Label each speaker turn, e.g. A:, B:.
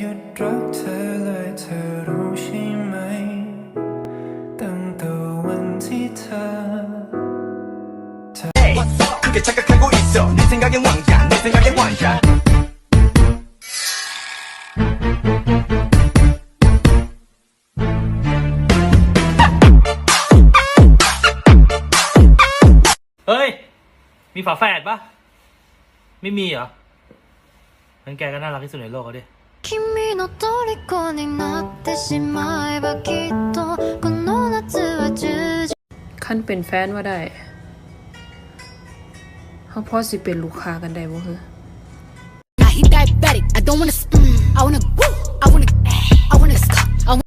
A: หยุดรักเธอเลยเธอรู้ใช่ไหม ตั้งแต่วันที่เธอ
B: 크게 착각하고 있어 네 생각엔 왕자 내 생각엔 왕자
C: เฮ้ย มีฝาแฝดปะไม่มีเหรองั้นแกก็น่ารักที่สุดในโลกแล้วดิ
D: 君の虜になってしまえばきっとこの夏は充実
E: ขั้นเป็นแฟนว่าได้เขาพ่อสิเป็นลูกค้ากันได้บ่หรอ
F: I wanna. s- Mm, I wanna. Woo, I wanna. I wanna. s- I wanna.